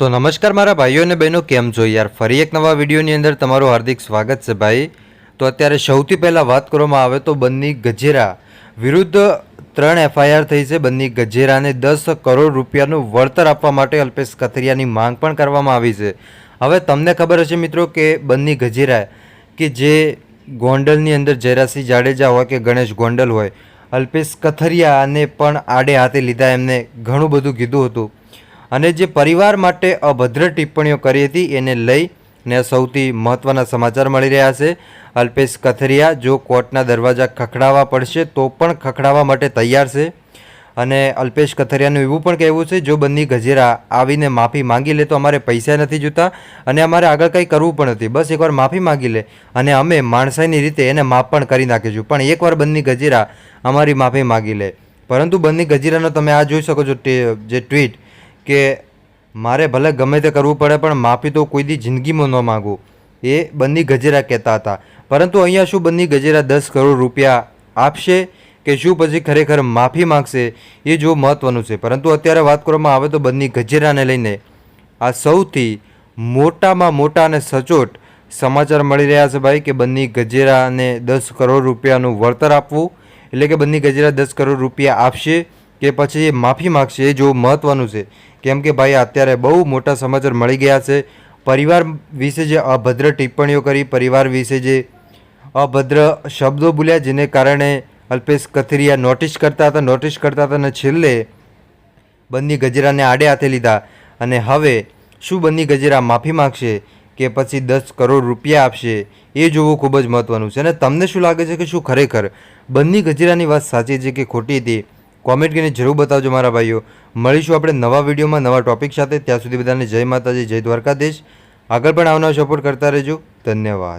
તો નમસ્કાર મારા ભાઈઓ અને બહેનો, કેમ છો યાર? ફરી એક નવા વિડીયોની અંદર તમારું હાર્દિક સ્વાગત છે ભાઈ. તો અત્યારે સૌથી પહેલાં વાત કરવામાં આવે તો બંની ગજેરા. વિરુદ્ધ ત્રણ એફઆઈઆર થઈ છે. બંની ગજેરાને દસ કરોડ રૂપિયાનું વળતર આપવા માટે અલ્પેશ કથરિયાની માંગ પણ કરવામાં આવી છે. હવે તમને ખબર હશે મિત્રો કે બંની ગજેરા કે જે ગોંડલની અંદર જયરાસિંહ જાડેજા હોય કે ગણેશ ગોંડલ હોય, અલ્પેશ કથરિયાને પણ આડે હાથે લીધા. એમને ઘણું બધું કીધું હતું. અને જે પરિવાર માટે અભદ્ર ટિપ્પણીઓ કરી હતી એને લઈ ને સૌથી મહત્ત્વના સમાચાર મળી રહ્યા છે. અલ્પેશ કથરિયા, જો કોર્ટના દરવાજા ખખડાવવા પડશે, તો પણ ખખડાવવા માટે તૈયાર છે. અને અલ્પેશ કથરિયાનું એવું પણ કહેવું છે, જો બંને ગજેરા આવીને માફી માંગી લે, તો અમારે પૈસા નથી જોતા અને અમારે આગળ કંઈ કરવું પણ નથી. બસ એકવાર માફી માંગી લે અને અમે માણસાઈની રીતે એને માફ પણ કરી નાખીશું. પણ એકવાર બંને ગજેરા અમારી માફી માંગી લે. પરંતુ બંને ગજેરાનો તમે આ જોઈ શકો છો જે ટ્વીટ કે મારે ભલે ગમે તે કરવું પડે, પણ માફી તો કોઈ દી જિંદગીમાં ન માગું. એ બંને ગજેરા કહેતા હતા. પરંતુ અહીંયા શું બંને ગજેરા દસ કરોડ રૂપિયા આપશે કે શું પછી ખરેખર માફી માગશે, એ જો મહત્ત્વનું છે. પરંતુ અત્યારે વાત કરવામાં આવે તો બંને ગજેરાને લઈને આ સૌથી મોટામાં મોટા અને સચોટ સમાચાર મળી રહ્યા છે ભાઈ કે બંને ગજેરાને દસ કરોડ રૂપિયાનું વળતર આપવું. એટલે કે બંને ગજેરા દસ કરોડ રૂપિયા આપશે. કે પછી એ માફી માગશે એ જોવું મહત્વનું છે. કેમ કે ભાઈ, અત્યારે બહુ મોટા સમાચાર મળી ગયા છે. પરિવાર વિશે જે અભદ્ર ટિપ્પણીઓ કરી, પરિવાર વિશે જે અભદ્ર શબ્દો બોલ્યા, જેને કારણે અલ્પેશ કથિરિયા નોટિસ કરતા હતા નોટિસ કરતા હતા અને છેલ્લે બંને ગજેરાને આડે હાથે લીધા. અને હવે શું બંને ગજેરા માફી માગશે કે પછી દસ કરોડ રૂપિયા આપશે, એ જોવું ખૂબ જ મહત્ત્વનું છે. અને તમને શું લાગે છે કે શું ખરેખર? બંને ગજેરાની વાત સાચી છે કે ખોટી હતી? કોમેન્ટ કરીને જરૂર બતાવજો મારા ભાઈઓ. મળીશું આપણે નવા વિડીયોમાં નવા ટોપિક સાથે. ત્યાં સુધી બધાને જય માતાજી, જય દ્વારકાધીશ. આગળ પણ આવનાર સપોર્ટ કરતા રહેજો. ધન્યવાદ.